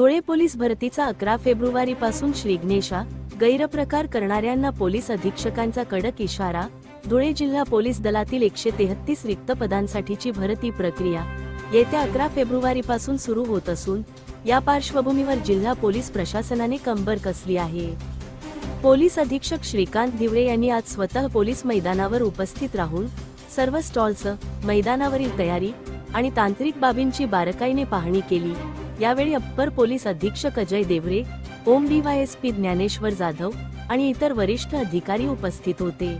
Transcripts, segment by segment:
Dhule police भरतीचा अकरा February पासून श्रीग्नेशा गैरप्रकार करणाऱ्यांना पोलीस अधीक्षकांचा कडक इशारा धुळे जिल्हा पोलीस दलातील एकशे तेहतीस रिक्त पदांसाठीची भरती प्रक्रिया येत्या अकरा फेब्रुवारी पासून सुरू होत असून या पार्श्वभूमीवर जिल्हा पोलीस प्रशासनाने कंबर कसली आहे. पोलीस अधीक्षक श्रीकांत दिवळे यांनी आज स्वतः पोलीस मैदानावर उपस्थित राहून सर्व स्टॉल्स मैदानावरील तयारी आणि तांत्रिक बाबींची बारकाईने पाहणी केली. यावेळी अप्पर पोलीस अधीक्षक अजय देवरे ओम डीवायएसपी ज्ञानेश्वर जाधव आणि इतर वरिष्ठ अधिकारी उपस्थित होते.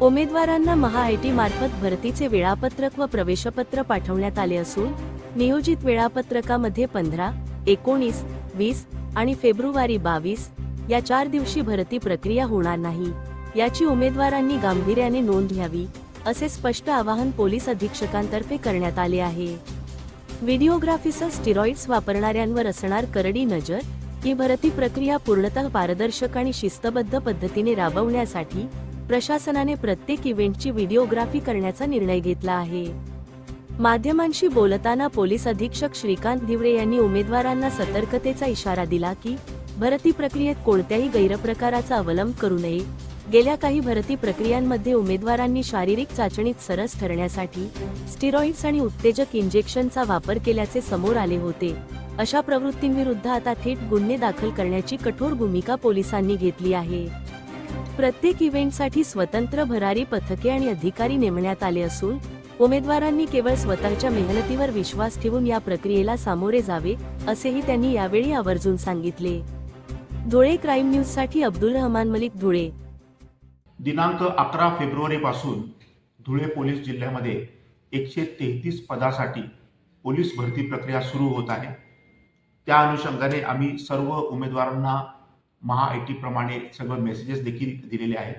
उमेदवारांना महाआयटी मार्फत भरतीचे वेळापत्रक व प्रवेशपत्र पाठवण्यात आले असून नियोजित वेळापत्रकामध्ये पंधरा एकोणीस वीस आणि फेब्रुवारी बावीस या चार दिवशी भरती प्रक्रिया होणार नाही. याची उमेदवारांनी गांभीर्याने नोंद घ्यावी असे स्पष्ट आवाहन पोलीस अधीक्षकांतर्फे करण्यात आले आहे. व्हिडिओग्राफीसह स्टिरॉइड्स वापरणाऱ्यांवर असणार करडी नजर ही भरती प्रक्रिया पूर्णतः पारदर्शक आणि शिस्तबद्ध पद्धतीने राबवण्यासाठी प्रशासनाने प्रत्येक इव्हेंटची व्हिडिओग्राफी करण्याचा निर्णय घेतला आहे. माध्यमांशी बोलताना पोलीस अधीक्षक श्रीकांत दिवरे यांनी उमेदवारांना सतर्कतेचा इशारा दिला की भरती प्रक्रियेत कोणत्याही गैरप्रकाराचा अवलंब करू नये. गेल्या काही भरती प्रक्रियांमध्ये उमेदवारांनी शारीरिक चाचणीत सरस ठरण्यासाठी स्टिरॉइड्स आणि उत्तेजक इंजेक्शनचा वापर केल्याचे समोर आले होते. अशा प्रवृत्तींविरुद्ध आता थेट गुन्हे दाखल करण्याची कठोर भूमिका पोलिसांनी घेतली आहे. प्रत्येक इव्हेंटसाठी स्वतंत्र भरारी पथके आणि अधिकारी नेमण्यात आले असून उमेदवारांनी केवळ स्वतःच्या मेहनतीवर विश्वास ठेवून या प्रक्रियेला सामोरे जावे असेही त्यांनी यावेळी आवर्जून सांगितले. धुळे क्राईम न्यूजसाठी अब्दुल रहमान मलिक धुळे. दिनांक अकरा फेब्रुवारीपासून धुळे पोलीस जिल्ह्यामध्ये एकशे तेहतीस पदासाठी पोलीस भरती प्रक्रिया सुरू होत आहे. त्या अनुषंगाने आम्ही सर्व उमेदवारांना महा आय टीप्रमाणे सगळं मेसेजेस देखील दिलेले आहेत.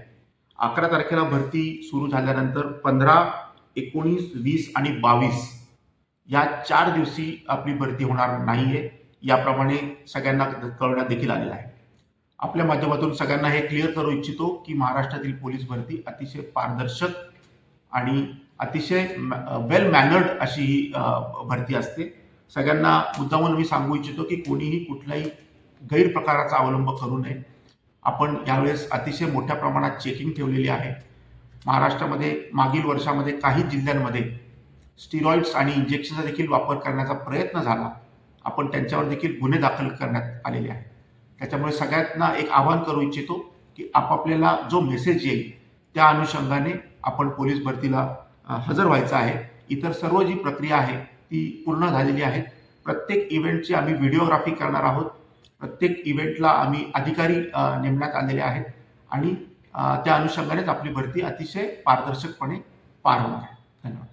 अकरा तारखेला भरती सुरू झाल्यानंतर पंधरा एकोणीस वीस आणि बावीस या चार दिवशी आपली भरती होणार नाही आहे याप्रमाणे सगळ्यांना कळवण्यात देखील आलेलं आहे. आपल्या माध्यमातून सगळ्यांना हे क्लिअर करू इच्छितो की महाराष्ट्रातील पोलीस भरती अतिशय पारदर्शक आणि अतिशय वेल मॅनर्ड अशी ही भरती असते. सगळ्यांना मुद्दामून मी सांगू इच्छितो की कोणीही कुठल्याही गैरप्रकाराचा अवलंब करू नये. आपण यावेळेस अतिशय मोठ्या प्रमाणात चेकिंग ठेवलेली आहे. महाराष्ट्रामध्ये मागील वर्षामध्ये काही जिल्ह्यांमध्ये स्टिरॉइड्स आणि इंजेक्शनचा देखील वापर करण्याचा प्रयत्न झाला. आपण त्यांच्यावर देखील गुन्हे दाखल करण्यात आलेले आहेत. त्याच्यामुळे सगळ्यांना एक आवाहन करू इच्छितो की आपापल्याला जो मेसेज येईल त्या अनुषंगाने आपण पोलीस भरतीला हजर व्हायचं आहे. इतर सर्व जी प्रक्रिया आहे ती पूर्ण झालेली आहे. प्रत्येक इव्हेंटची आम्ही व्हिडिओग्राफी करणार आहोत. प्रत्येक इव्हेंटला आम्ही अधिकारी नेमण्यात आलेले आहेत. आणि त्या अनुषंगानेच आपली भरती अतिशय पारदर्शकपणे पार होणार आहे. धन्यवाद.